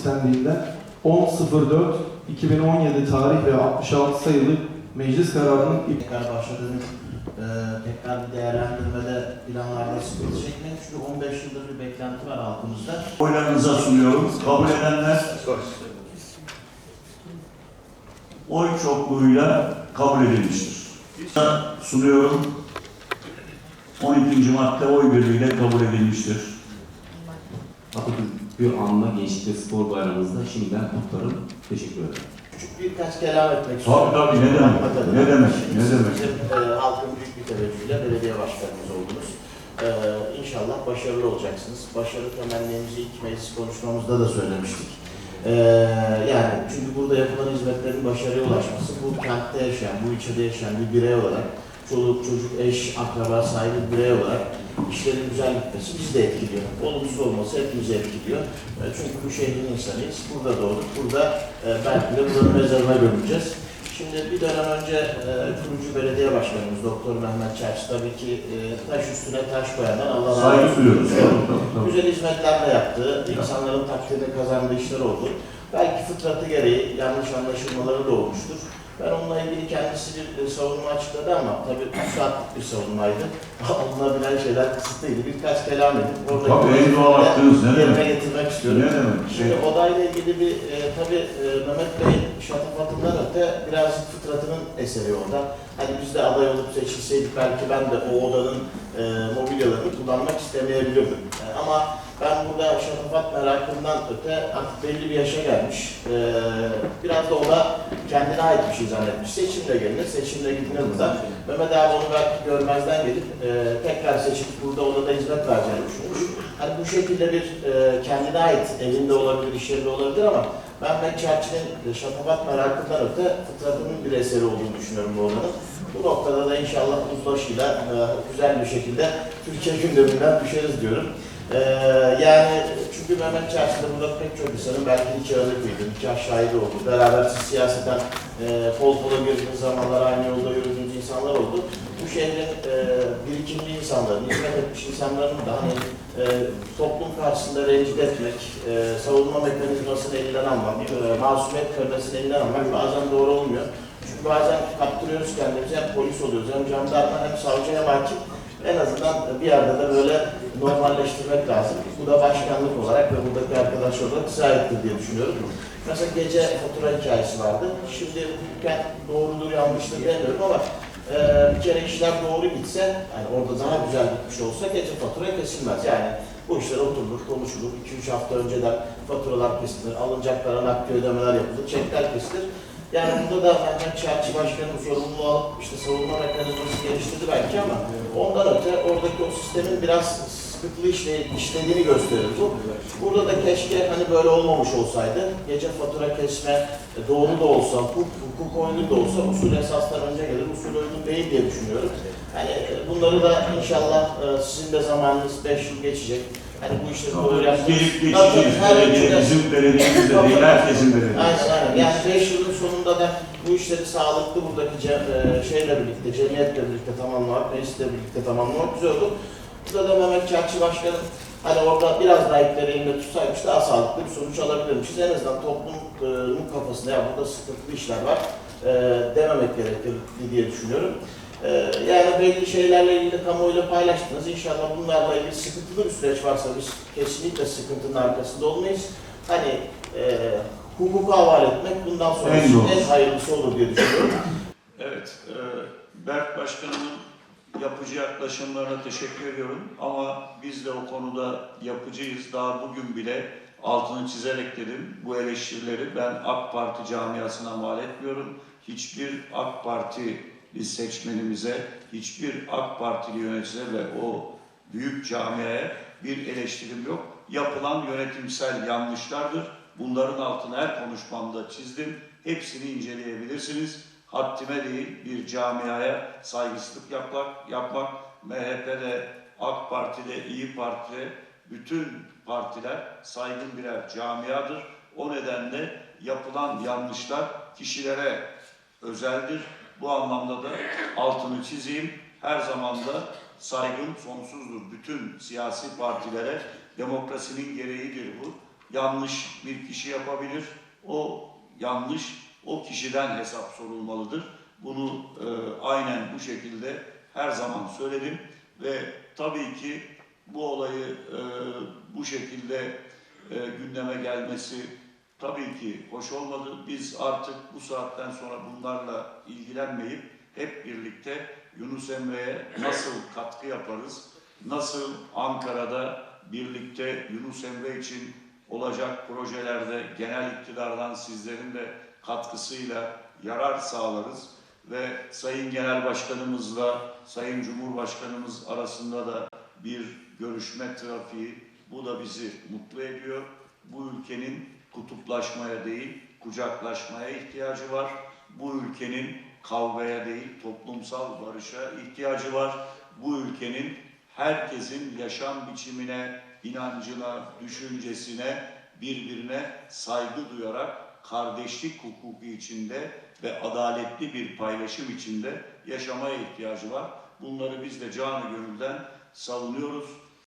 istendiğinden 10.04.2017 tarih ve 66 sayılı meclis kararının iptal tekrar başladığınız e, tekrar bir değerlendirmede planlarda sıkıntı çekmeyin. Çünkü 15 yıldır bir beklenti var halkımızda. Oylarınıza sunuyorum. Kabul edenler oy çokluğuyla kabul edilmiştir. Sunuyorum. 12. madde oy birliğiyle kabul edilmiştir. Atatürk bir anma Gençlik ve Spor Bayramımızda şimdiden kutlarım. Teşekkür ederim. Küçük birkaç kelam etmek istiyorum. Tabii tabii ne demek, ne demek, ne demek. Bizim e, halkın büyük bir teveccühüyle belediye başkanımız oldunuz. E, inşallah başarılı olacaksınız. Başarı temennimizi ilk meclis konuşmamızda da söylemiştik. E, yani çünkü burada yapılan hizmetlerin başarıya ulaşması bu kentte yaşayan, bu ilçede yaşayan bir birey olarak çoluk, çocuk, eş, akraba sahibi bir birey olarak işlerin güzel gitmesi bizi de etkiliyor. Olumsuz olması hepimizi etkiliyor. E, çünkü bu şehrin insanıyız. Burada doğduk. Burada e, belki de buranın mezarına gömüleceğiz. Şimdi bir dönem önce e, kurucu belediye başkanımız Doktor Mehmet Çerç tabii ki e, taş üstüne taş koyandan Allah razı Saygı olsun. duyuyoruz. Güzel hizmetler de yaptı. İnsanların takdirini kazandığı işler oldu. Belki fıtratı gereği yanlış anlaşılmaları da olmuştur. Ben onunla ilgili kendisi bir e, savunma açıkladı ama tabii 3 saatlik bir savunmaydı. Alınabilen şeyler kısıtlıydı. Birkaç kelam edip oradaki Tabii en doğal hakkınız ne yerine demek? getirmek Ne istiyorum. demek? Şimdi Şey, odayla ilgili bir e, tabii e, Mehmet Bey'in şatafatından öte birazcık fıtratının eseri orada. Hani biz de aday olup seçilseydik belki ben de o odanın e, mobilyalarını kullanmak istemeyebilirdim. E, ama ben burada şatafat merakından öte artık belli bir yaşa gelmiş. E, biraz da ona kendine ait bir şey zannetmiş. Seçimle gelinir, seçimle gidilir burada. Mehmet abi onu belki görmezden gelip e, tekrar seçip burada odada hizmet vereceğini düşünmüş. Hani bu şekilde bir e, kendine ait evinde olabilir, iş olabilir ama ben Mekçerçi'nin şatafat merakından öte fıtratının bir eseri olduğunu düşünüyorum bu odanın. Bu noktada da inşallah uzlaşıyla e, güzel bir şekilde Türkiye gündeminden düşeriz diyorum. E, yani çünkü Mehmet Çarşı'da burada pek çok insanın belki iki ağırlıklıydı, nikah şahidi oldu. Beraber siz siyaseten e, kol kola girdiğiniz zamanlar aynı yolda yürüdüğünüz insanlar oldu. Bu şehrin e, birikimli insanların, hizmet etmiş insanların da hani e, toplum karşısında rencide etmek, e, savunma mekanizmasını elinden almak, e, masumiyet kırmasını elinden almak bazen doğru olmuyor. Çünkü bazen kaptırıyoruz kendimizi, hem polis oluyoruz, hem jandarma, hem savcı, hem hakim. En azından bir yerde de böyle normalleştirmek lazım. Bu da başkanlık olarak ve buradaki arkadaşlar olarak sahiptir diye düşünüyorum. Mesela gece fatura hikayesi vardı. Şimdi hukukten doğrudur yanlıştır demiyorum ama e, bir kere işler doğru gitse, yani orada daha güzel gitmiş olsa gece fatura kesilmez. Yani bu işler oturulur, konuşulur. 2-3 hafta önceden faturalar kesilir, alınacaklara nakdi ödemeler yapılır, çekler kesilir. Yani burada da Mehmet Çerçi Başkan'ın sorumluluğu alıp işte savunma mekanizması geliştirdi belki ama ondan öte oradaki o sistemin biraz sıkıntılı işle, işlediğini gösterir bu. Burada da keşke hani böyle olmamış olsaydı, gece fatura kesme e, doğru da olsa, hukuk, hukuk oyunu da olsa usul esaslar önce gelir, usul uygun değil diye düşünüyorum. Hani bunları da inşallah e, sizin de zamanınız 5 yıl geçecek. Hani bu işleri doğru yapmak. gelip geçeceğiz. Belediye, bizim belediyemiz de değil, herkesin belediyesi. Aynen aynen. Yani 5 yılın sonunda da bu işleri sağlıklı buradaki ce, e, şeyle birlikte, cemiyetle birlikte tamamlamak, meclisle birlikte tamamlamak güzel olur. Burada da Çarşı Başkanım hani orada biraz daha ipleri elinde tutsaymış daha sağlıklı bir sonuç alabilirmişiz. En azından toplumun kafasında ya burada sıkıntılı işler var e, dememek gerekir diye düşünüyorum. E, yani belli şeylerle ilgili kamuoyuyla paylaştınız. İnşallah bunlarla ilgili sıkıntılı bir süreç varsa biz kesinlikle sıkıntının arkasında olmayız. Hani e, hukuka havale etmek bundan sonra En en hayırlısı olur diye düşünüyorum. Evet, e, Berk Başkanımın yapıcı yaklaşımlarına teşekkür ediyorum ama biz de o konuda yapıcıyız. Daha bugün bile altını çizerek dedim bu eleştirileri ben AK Parti camiasına mal etmiyorum. Hiçbir AK Partili seçmenimize, hiçbir AK Partili yöneticine ve o büyük camiaya bir eleştirim yok. Yapılan yönetimsel yanlışlardır. Bunların altını her konuşmamda çizdim. Hepsini inceleyebilirsiniz. Haddime değil bir camiaya saygısızlık yapmak, yapmak MHP'de, AK Parti'de, İyi Parti'de bütün partiler saygın birer camiadır. O nedenle yapılan yanlışlar kişilere özeldir. Bu anlamda da altını çizeyim. Her zaman da saygım sonsuzdur. Bütün siyasi partilere demokrasinin gereğidir bu. yanlış bir kişi yapabilir. O yanlış o kişiden hesap sorulmalıdır. Bunu e, aynen bu şekilde her zaman söyledim ve tabii ki bu olayı e, bu şekilde e, gündeme gelmesi tabii ki hoş olmadı. Biz artık bu saatten sonra bunlarla ilgilenmeyip hep birlikte Yunus Emre'ye nasıl katkı yaparız, nasıl Ankara'da birlikte Yunus Emre için olacak projelerde genel iktidardan sizlerin de katkısıyla yarar sağlarız ve Sayın Genel Başkanımızla Sayın Cumhurbaşkanımız arasında da bir görüşme trafiği bu da bizi mutlu ediyor. Bu ülkenin kutuplaşmaya değil kucaklaşmaya ihtiyacı var. Bu ülkenin kavgaya değil toplumsal barışa ihtiyacı var. Bu ülkenin herkesin yaşam biçimine, inancına, düşüncesine, birbirine saygı duyarak kardeşlik hukuku içinde ve adaletli bir paylaşım içinde yaşamaya ihtiyacı var. Bunları biz de canı gönülden savunuyoruz.